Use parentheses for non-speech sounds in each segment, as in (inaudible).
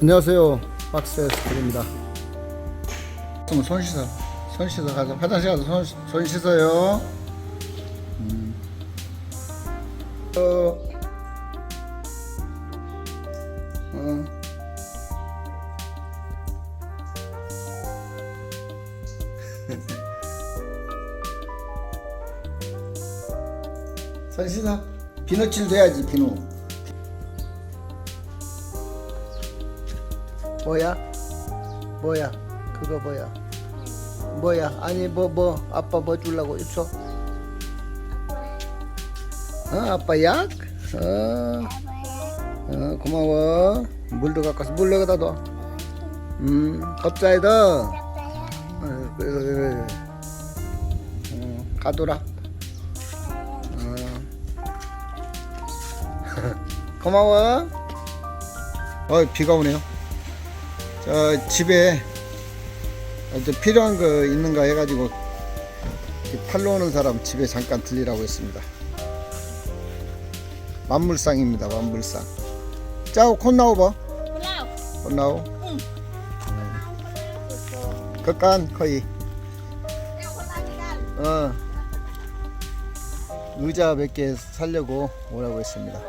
안녕하세요. 박스에스트입니다. 손 씻어. 손 씻어 가자. 화장실 가서 손, 손 씻어요. 음. 어. 어. (laughs) 손 씻어. 비누칠 돼야지 비누. 뭐야? 뭐야? 그거 뭐야? 뭐야? 아니 뭐뭐 아빠 뭐 주려고 있어? 어 아빠 약? 어, 어 고마워. 물도 갖고 와서 물 여기다 둬. 음 겁자이다. 어, 그래 그래. 어, 가둬라. 어. (laughs) 고마워. 어 비가 오네요. 어, 집에 필요한 거 있는가 해가지고 팔로 오는 사람 집에 잠깐 들리라고 했습니다. 만물상입니다. 만물상. 짜오 콘나오 봐. 콘나오. 응. 극간 거의. 어. 의자 몇 개 살려고 오라고 했습니다.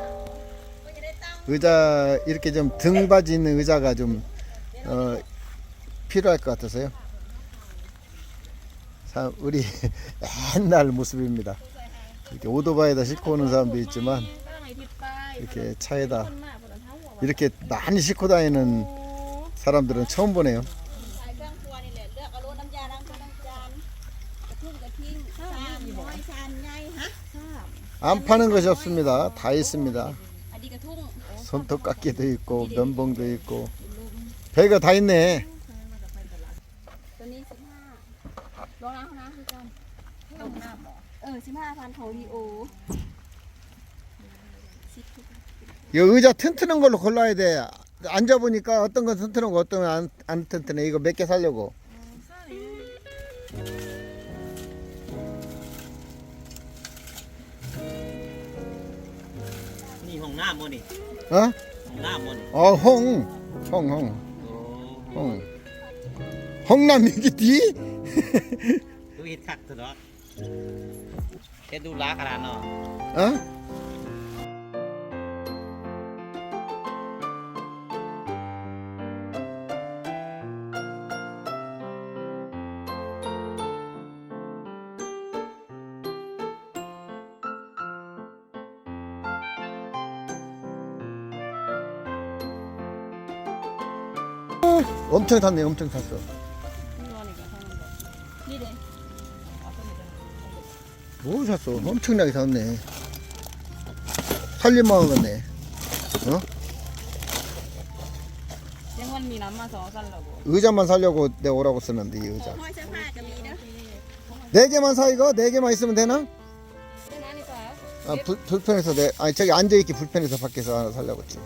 의자 이렇게 좀 등받이 있는 의자가 좀 어, 필요할 것 같아서요. 참 우리 (laughs) 옛날 모습입니다. 이렇게 오토바이에다 싣고 오는 사람도 있지만 이렇게 차에다 이렇게 많이 싣고 다니는 사람들은 처음 보네요. 안 파는 것이 없습니다. 다 있습니다. 손톱깎이도 있고 면봉도 있고 별거 다 있네. ตัวนี้สิบห้าลองล้างห้องน้ำคือกันลองน้ำเออสิบห้าพันของดีโอสิบทุก 이 의자 튼튼한 걸로 골라야 돼. 앉아보니까 어떤 건 튼튼하고 어떤 건 안, 안 튼튼해. 이거 몇 개 살려고. นี่ห้องน้ำมันนี่ 어? ห้องน้ำมันนี่ 어, 홍. 홍, 홍, โอ้ 홍. 홍남 이기디? ดูเห็ดคักเถอะเนาะเฮ็ดดูล้าขนาดเนาะ 어? 엄청 탔네 엄청 탔어. 뭐 샀어? 엄청나게 샀네. 살림만 먹었네. 어? 의자만 살려고 내 오라고 썼는데 이 의자. 네 개만 사 이거? 네 개만 있으면 되나? 아, 불, 불편해서 내 아니 저기 앉아 있기 불편해서 밖에서 하나 살려고 했지.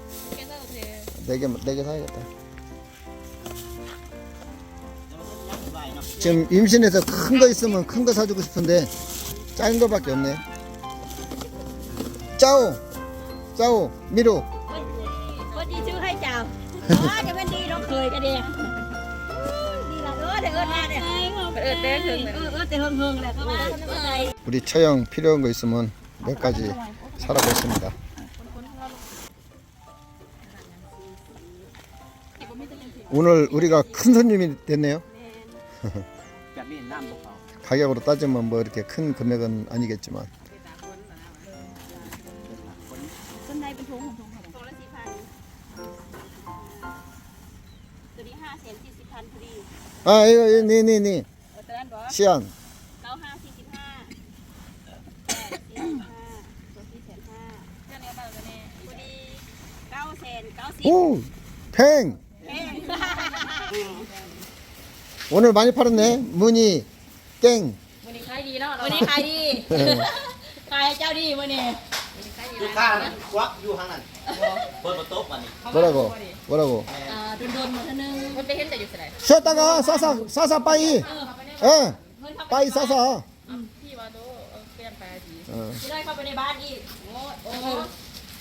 네 개만 네개 사야겠다. 지금 임신해서 큰 거 있으면 큰 거 사주고 싶은데 작은 거밖에 없네 짜오 짜오 미루 ก็ดีชื่อให้เจ้าอ๋อจะเป็นดีน้องเคยกันดีดีละเออเดี๋ยวเออเนี่ยเออเต้ถึงเออเออเต้เฮิงๆแหละเข้ามา 우리 처형 필요한 거 있으면 몇 가지 사라고 했습니다 오늘 우리가 큰 손님이 됐네요 가격으로 따지면 뭐 이렇게 큰 금액은 아니겠지만 ต้นไม้เป็นทงของทงทงละสี่พันตัวนี้ห้าแสนสี่สิบพันพอดี 아 이거 니니니 เออตัวนั้นบอก 시안 เก้าห้าสี่สิบห้าแปดสี่สิบห้าตัวสี่แสนห้าเจ้าเนี้ยเบาตัวนี้พอดีเก้าแสนเก้าสิบ 오 팽 แพง 오늘 많이 팔았네 무늬 땡 วันนี้ขายดีเนาะวันนี้ขายดีขายเจ้าดีวันนี้ ลูกค้าควักอยู่ข้างนั้นเปิดประตูวันนี้ 뭐라고 뭐라고 อ่าโดนๆหมดเท่านึงมันไปเห็นแต่อยู่ที่ไหน 쉬었다가 싸사 싸사 빠이 예 빠이 싸사 พี่ว่าโตเปลี่ยนไปดี 어. ไม่ได้เข้าไปในบ้านอีกโอ้โห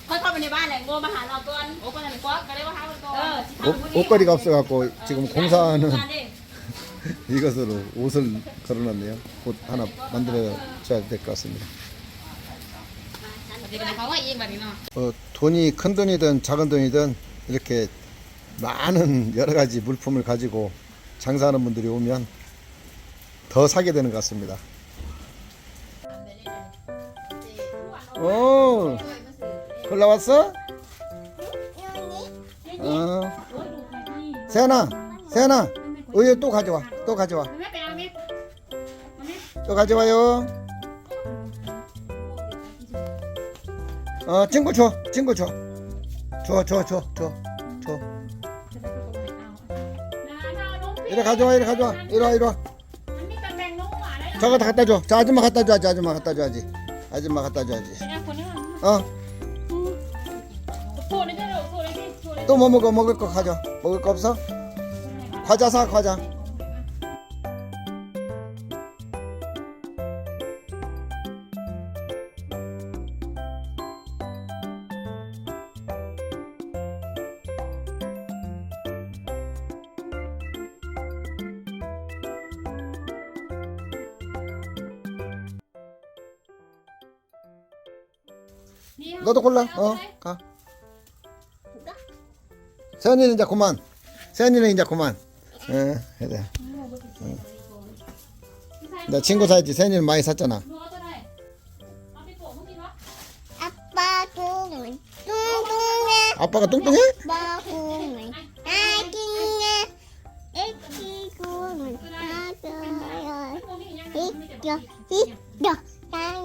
ค่อยเข้า ไปในบ้านแหละโงมาหาเราก่อนโอ้ก็นั่นกว่าก็ได้ว่าหาก่อนเออ 옷, 옷걸이가 없어갖고 지금 공사하는 (laughs) 이것으로 옷을 걸어놨네요. 곧 하나 만들어줘야 될 것 같습니다. 어, 돈이 큰 돈이든 작은 돈이든 이렇게 많은 여러 가지 물품을 가지고 장사하는 분들이 오면 더 사게 되는 것 같습니다. 오, 올라왔어? 어? 어. 세연아, 세연아. 어예 또 가져와. 또 가져와. 또 가져와요. 어 친구 줘. 친구 줘 줘 줘 줘 줘 줘. 이리 가져와 이리 가져와. 이리 와 이리 와. 저거 다 갖다 줘저 아줌마 갖다 줘야지 아줌마 갖다 줘야지. 아줌마 갖다 줘야지. 어 또 뭐 먹어? 먹을 거 가져. 먹을 거 없어? 과자 사, 과자. 너도 골라. 어, 가. 세연이는 이제 그만. 세연이는 이제 그만. 응, 그래. 응. 나 친구 사야지. 세연이는 많이 샀잖아. 아빠 뚱뚱해 아빠가 뚱뚱해? 아빠 똥은 아기네 애기 똥은 아빠야 이겨 이겨 나야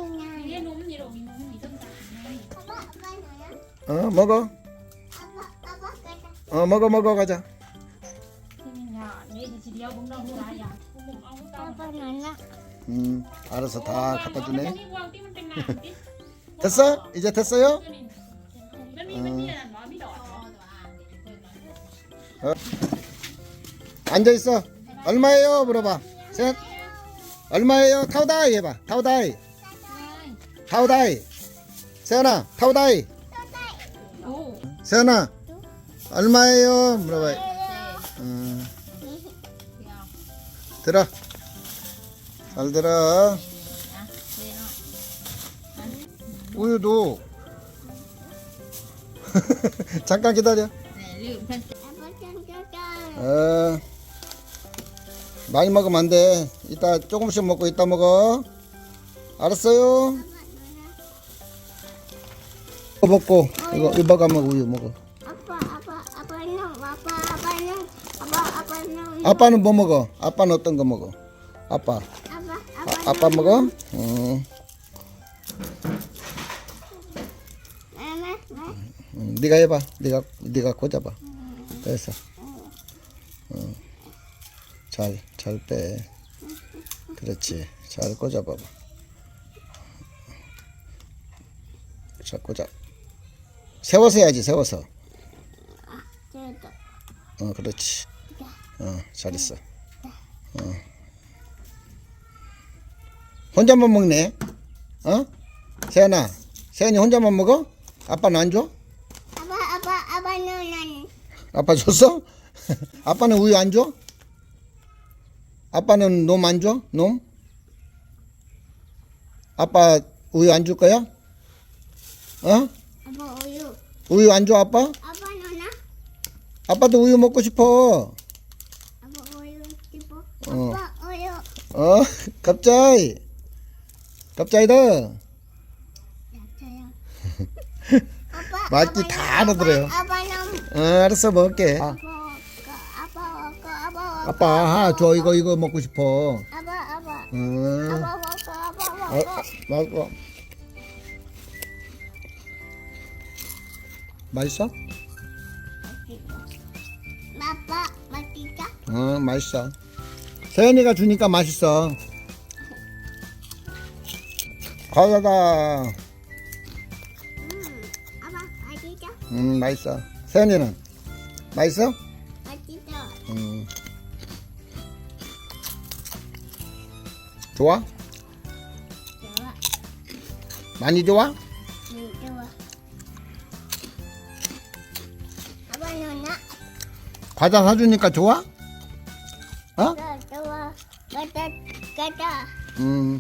어, 먹어. 어, 먹어, 먹어, 가자. 나나 음, 알아서 다 갖다 주네. 됐어? 이제 됐어요? 어. 앉아 있어. 얼마예요? 물어봐. 셋. 얼마예요? 타오다이 해봐. 타오다이. 타오다이. 세연아, 타오다이. 세연아, 얼마예요? 물어봐. 들어. 잘 들어. 우유도. (laughs) 잠깐 기다려. 어, 많이 먹으면 안 돼. 이따 조금씩 먹고 이따 먹어. 알았어요? 먹고 이거 이거 가면 우유 먹어. 아빠 아빠 아빠는 아빠 아빠는 아빠 아빠는 뭐 먹어? 아빠는 어떤 거 먹어? 아빠. 아빠 아, 아빠 먹어? 어, 나나 음, 네가 해봐. 네가 네가 꽂아봐. 됐어. 어. 잘, 잘 빼. 그렇지. 잘 꽂아봐봐. 자, 꽂아. 세워서 해야지, 세워서. 저도 어, 그렇지. 어, 잘했어. 어. 혼자만 먹네. 어? 세연아, 세연이 혼자만 먹어? 아빠는 안 줘? 아빠 아빠 아빠는 난 아빠 줬어? (laughs) 아빠는 우유 안 줘? 아빠는 놈 안 줘? 놈? 아빠 우유 안 줄 거야? 어? 아빠 우유 우유 안 줘, 아빠? 아빠 누나 아빠도 우유 먹고 싶어. (laughs) 아빠 어. 아빠 우유 어? 갑자기. 갑자기다. 아빠 맛기 다 알아들어요. 아빠, 어, 알았어, 먹을게. 아빠 아빠 아빠 아빠 아빠, 하, 줘, 이거, 이거 먹고 싶어. 아빠 아빠 응. 아빠 아빠 어, 먹어 어, 먹어. 맛있어? 아빠 맛있다 어, 맛있어. 세연이가 주니까 맛있어. 과자다. 음 아빠 맛있다 음, 맛있어. 세연이는? 맛있어? 맛있다 음. 좋아? 좋아 많이 좋아? 응 좋아 아빠 누나 과자 사주니까 좋아? 가자 음.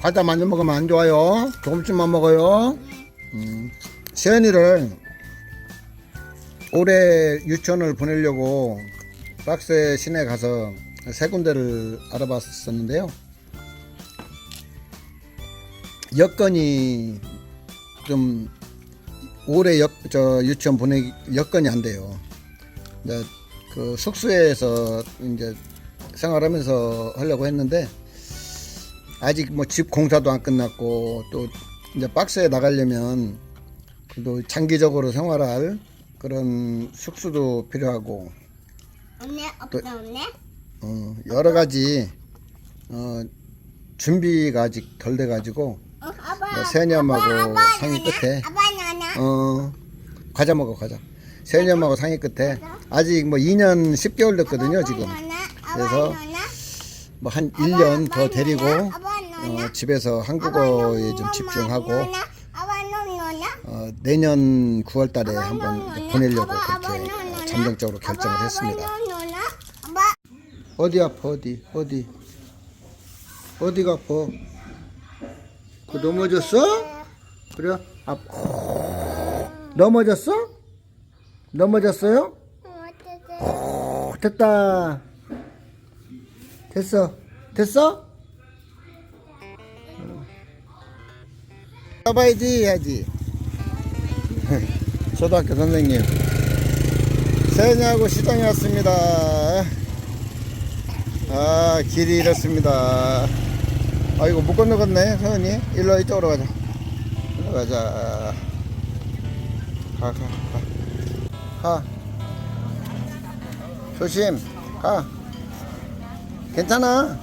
과자 많이 먹으면 안 좋아요. 조금씩만 먹어요. 음. 세연이를 올해 유치원을 보내려고 박스 시내 가서 세 군데를 알아봤었는데요. 여건이 좀 올해 여, 저 유치원 보내기 여건이 안 돼요. 이제 그 숙소에서 이제 생활하면서 하려고 했는데 아직 뭐 집 공사도 안 끝났고 또 이제 박스에 나가려면 그래도 장기적으로 생활할 그런 숙소도 필요하고 언니 없어 언니 어, 여러 가지 어, 준비가 아직 덜 돼가지고 어, 아빠 엄마하고 아빠 상의? 끝에 어, 과자 먹어 과자. 엄마하고 상의 끝에. 아직 뭐 2년 10개월 됐거든요 지금 그래서 뭐 한 1년 더 데리고 어, 집에서 한국어에 좀 집중하고 어, 내년 9월 달에 한번 보내려고 그렇게 잠정적으로 결정을 했습니다. 어디 아파 어디 어디 어디가 아파? 그 넘어졌어? 그래? 아 넘어졌어? 넘어졌어요? 오, 됐다. 됐어. 됐어? 써봐야지 해야지. (laughs) 초등학교 선생님. 세냐고 시장에 왔습니다. 아, 길이 이렇습니다. 아이고, 못 건너갔네, 서연이. 일로 이쪽으로 가자. 일로 가자. 가, 가, 가. 가. 조심, 가. 괜찮아.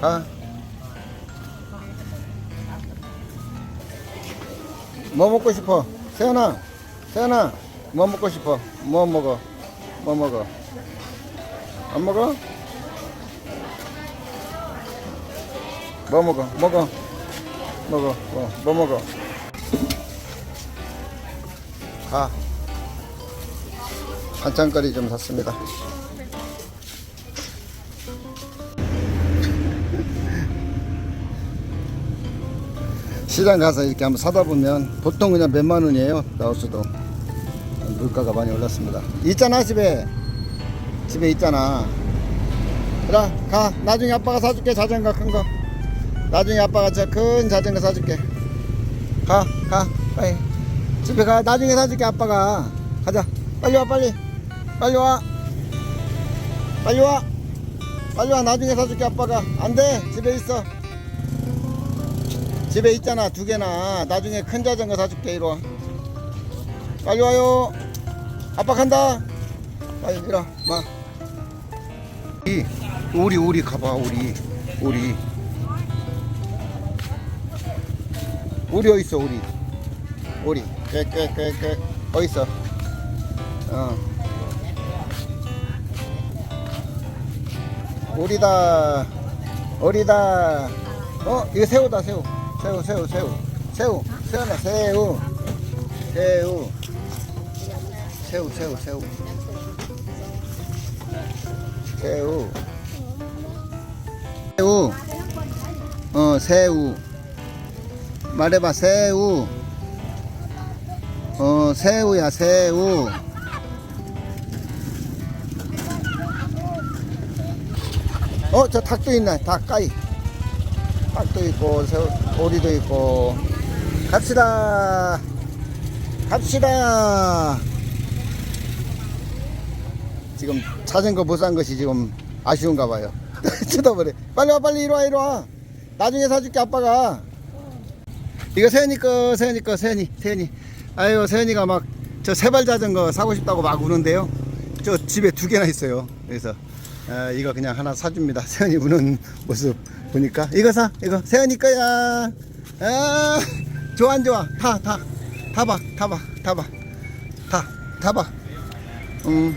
가. 뭐 먹고 싶어? 세연아, 세연아, 뭐 먹고 싶어? 뭐 먹어? 뭐 먹어? 안 먹어? 뭐 먹어? 먹어. 먹어. 뭐, 뭐 먹어? 가. 반찬거리 좀 샀습니다. 시장 가서 이렇게 한번 사다 보면 보통 그냥 몇만 원이에요. 라오스도. 물가가 많이 올랐습니다. 있잖아, 집에. 집에 있잖아. 그래, 가. 나중에 아빠가 사줄게, 자전거 큰 거. 나중에 아빠가 저 큰 자전거 사줄게. 가, 가, 빨리. 집에 가. 나중에 사줄게, 아빠가. 가자. 빨리 와, 빨리. 빨리 와. 빨리 와. 빨리 와. 나중에 사줄게, 아빠가. 안 돼. 집에 있어. 집에 있잖아, 두 개나. 나중에 큰 자전거 사줄게, 이리 와. 빨리 와요. 아빠 간다. 빨리 이리 와. 마. 이, 오리, 오리 가봐. 오리 어딨어, 오리. 오리. 꽥, 꽥, 꽥, 꽥. 어딨어? 어. 오리다. 오리다. 어, 이거 새우다, 새우. 새우, 새우, 새우. 새우. 새우나, 새우. 새우. 새우, 새우, 새우. 새우. 새우. 어, 새우. 말해봐, 새우. 어, 새우야, 새우. 어, 저 닭도 있네, 닭, 까이. 닭도 있고, 새우, 오리도 있고. 갑시다. 갑시다. 지금 자전거 못 산 것이 지금 아쉬운가 봐요. (laughs) 쳐다보래. 빨리 와, 빨리 이리 와, 이리 와. 나중에 사줄게, 아빠가. 이거 세연이 거, 세연이 거, 세연이, 세연이. 아유, 세연이가 막 저 세발 자전거 사고 싶다고 막 우는데요. 저 집에 두 개나 있어요. 그래서 아, 이거 그냥 하나 사줍니다. (laughs) 세연이 우는 모습 보니까 이거 사, 이거 세연이 거야. 아, 좋아 안 좋아? 타, 타, 타봐, 타봐, 타봐, 타, 타봐. 음.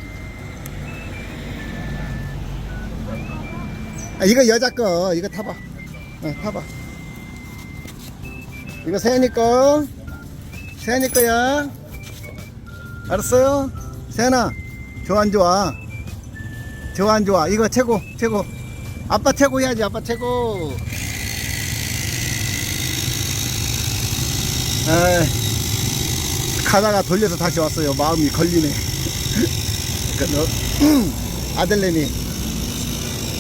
아, 이거 여자 거, 이거 타봐. 어, 타봐. 이거 세연이 거, 세연이 거야. 알았어요? 세연아, 좋아, 안 좋아? 좋아, 안 좋아? 이거 최고, 최고. 아빠 최고 해야지, 아빠 최고. 에이, 가다가 돌려서 다시 왔어요. 마음이 걸리네. (laughs) 그, 너, (clears throat) 아들내미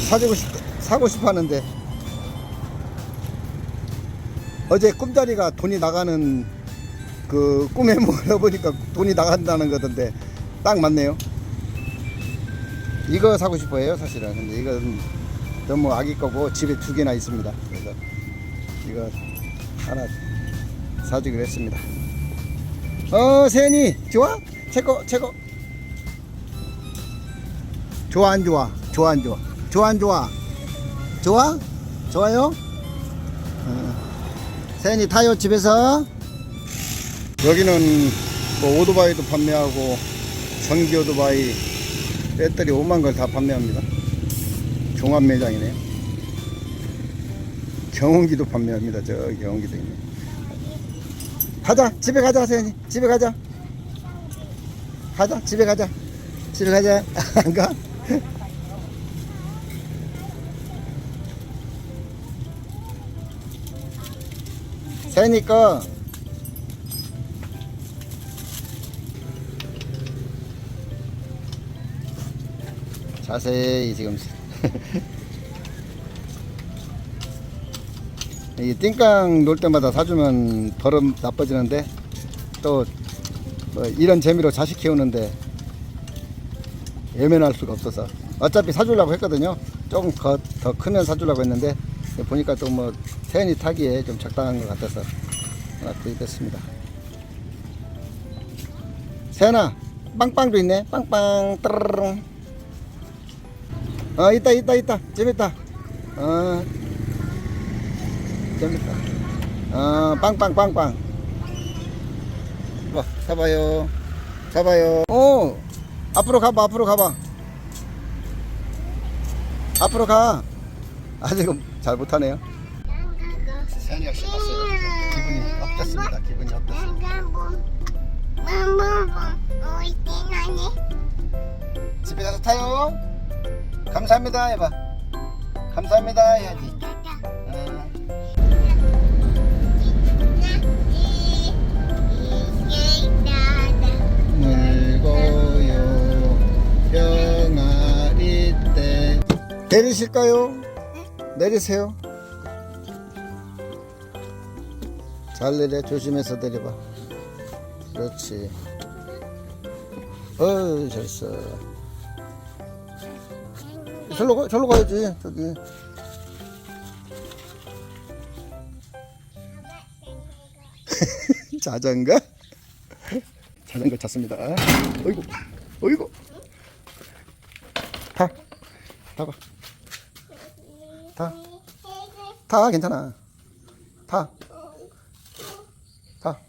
사주고 싶, 사고 싶어 하는데 어제 꿈자리가 돈이 나가는 그 꿈에 몰아보니까 돈이 나간다는 거던데 딱 맞네요. 이거 사고 싶어요 사실은. 근데 이건 너무 아기 거고 집에 두 개나 있습니다. 그래서 이거 하나 사주기로 했습니다. 어 세연이 좋아? 최고 최고. 좋아 안 좋아? 좋아 안 좋아? 좋아 안 좋아? 좋아? 좋아요? 어. 세연이 타요 집에서? 여기는 뭐 오토바이도 판매하고 전기 오토바이 배터리 5만 걸 다 판매합니다. 종합 매장이네요. 경운기도 판매합니다. 저 경운기도 있네. 가자 집에 가자 세연이 집에 가자. 가자 집에 가자. 집에 가자. (laughs) 안 가? 세연이 거 자세히 지금 (laughs) 이 띵깡 놀 때마다 사주면 버릇 나빠지는데 또 뭐 이런 재미로 자식 키우는데 예면할 수가 없어서. 어차피 사주려고 했거든요. 조금 더, 더 크면 사주려고 했는데 보니까 또 뭐 태연이 타기에 좀 적당한 것 같아서 하나 구입했습니다. 세연아 빵빵도 있네. 빵빵 따르릉 어 있다 있다 있다 재밌다 어 재밌다 어 빵빵 빵빵 봐 잡아요 잡아요 오 앞으로 가봐 앞으로 가봐 앞으로 가 아직은 잘 못하네요 세연이가 신났어요 기분이 업됐습니다 기분이 업됐어요 집에 가서 타요 감사합니다 해봐 감사합니다 해야지. 어. 물고요 병아리 때 내리실까요? 내리세요. 잘 내려 조심해서 내려봐. 그렇지. 어이 잘했어 절로 가, 절로 가야지 저기. 자전거 자전거 탔습니다. 어이구 어이구. 타 타봐. 타. 타 괜찮아. 타. 타.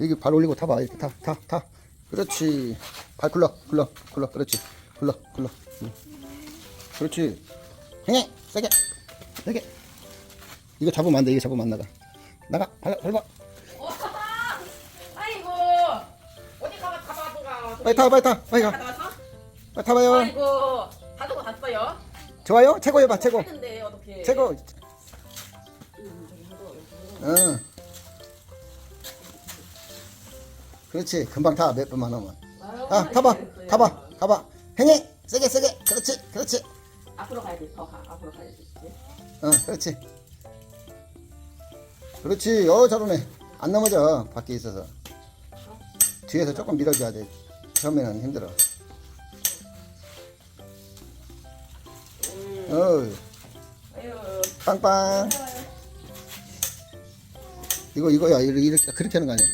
여기 발 올리고 타봐. 타타 타. 그렇지. 발 굴러 굴러 굴러. 그렇지. 굴러 굴러 응. 그렇지. 행해 세게. 세게. 이거 잡으면 안 돼 이거 잡으면 안 나가. 나가 발 밟아. 아이고. 어디 가봐 가봐도가. 빨리 타 빨리 타. 빨리 가? 빨리 타봐요. 아이고. 가두고 갔어요? 좋아요? 최고 해 봐 최고. 근데 어떻게 최고. 응 그렇지. 금방 타. 몇 번만 하면. 아 타봐. 타봐. 타봐. 행해 세게 세게. 그렇지 그렇지. 앞으로 가야지 더가. 앞으로 가야지 어 그렇지. 그렇지. 어 잘하네. 안 넘어져 밖에 있어서. 뒤에서 조금 밀어줘야 돼. 처음에는 힘들어. 어 빵빵. 이거 이거야. 이렇게, 그렇게 하는 거 아니야.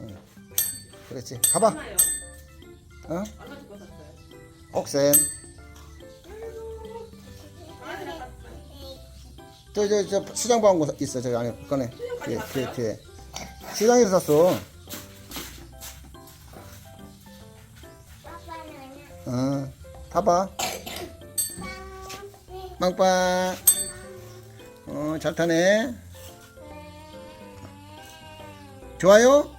어. 그렇지. 가봐 어? 옥센 저저 저 시장 보한 거 있어. 저기 안에 꺼내. 뒤에 뒤에 뒤에. 시장에서 샀어. 어 타봐. 빵빵. 어 잘 타네. 좋아요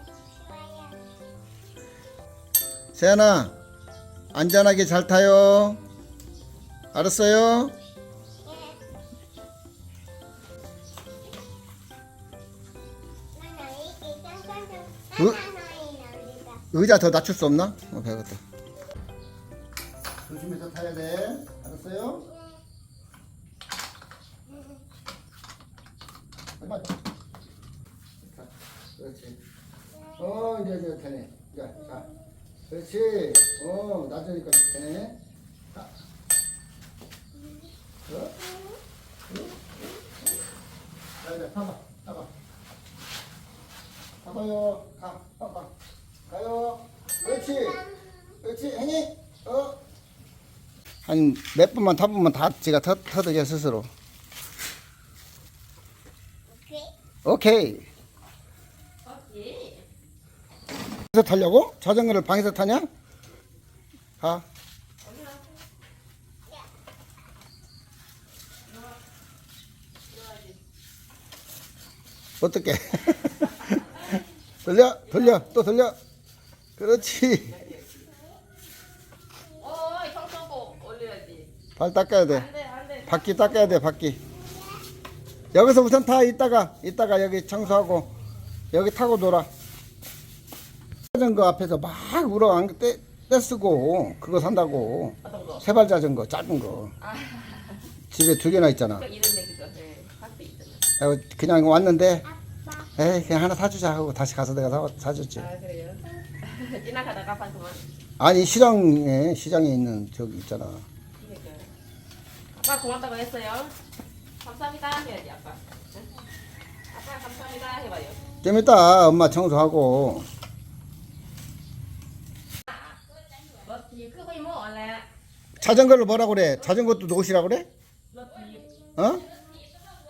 세연아 안전하게 잘 타요 알았어요? 으? 의자 더 낮출 수 없나? 어, 배웠다. 조심해서 타야 돼. 알았어요? 그렇지. 어, 이제, 이제 되네. 자, 자. 그렇지. 어, 낮으니까 되네. 자. 어? 어? 자, 이제 타봐. 타봐. 타봐요. 가. 타봐. 가요. 그렇지. 그렇지. 행이. 어. 한몇 분만 타보면 다 지가 터, 터득해 스스로. 오케이. 방에서 타려고? 자전거를 방에서 타냐? 가. 어떻게? (laughs) 돌려, 돌려, 또 돌려. 그렇지. 어이 청소고 올려야지. 발 닦아야 돼. 안돼 안 돼. 바퀴 닦아야 돼, 바퀴. 여기서 우선 타, 이따가, 이따가 여기 청소하고, 여기 타고 놀아. 자전거 앞에서 막 울어, 안 떼, 떼쓰고, 그거 산다고. 세발 자전거, 작은 거. 집에 두 개나 있잖아. 그 이런 얘기죠. 네. 있잖아. 아이고, 그냥 왔는데, 에이, 그냥 하나 사주자 하고 다시 가서 내가 사, 사줬지. 아 그래요? (laughs) 지나가다가 봤구만. 아니, 시장에, 시장에 있는 저기 있잖아. 그러니까. 아빠 고맙다고 했어요. 감사합니다 해야지 아빠. 응? 아빠 감사합니다 해봐요. 좀 이따 엄마 청소하고, 뭐 뒤에 크고 이모 원래 자전거를 뭐라 그래? 자전거도 놓으시라 그래? 어?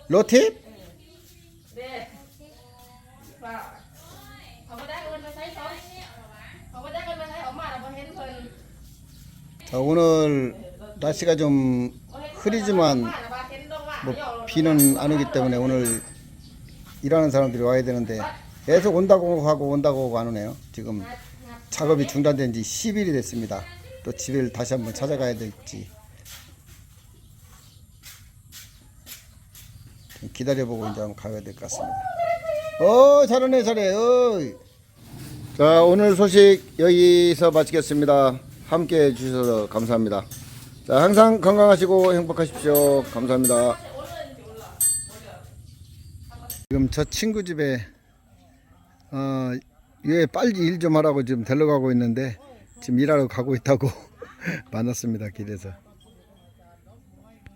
로팁? 네. 자, 오늘 날씨가 좀 흐리지만 뭐 비는 안 오기 때문에 오늘 일하는 사람들이 와야 되는데 계속 온다고 하고 온다고 하고 안 오네요. 지금 작업이 중단된 지 10일이 됐습니다. 또 집을 다시 한번 찾아가야 될지 좀 기다려보고 이제 한번 가야 될 것 같습니다. 어, 잘하네, 잘해. 어이. 자, 오늘 소식 여기서 마치겠습니다. 함께 해주셔서 감사합니다. 자, 항상 건강하시고 행복하십시오. 감사합니다. 지금 저 친구 집에, 어, 얘 빨리 일 좀 하라고 지금 데려가고 있는데, 지금 일하러 가고 있다고 (laughs) 만났습니다. 길에서.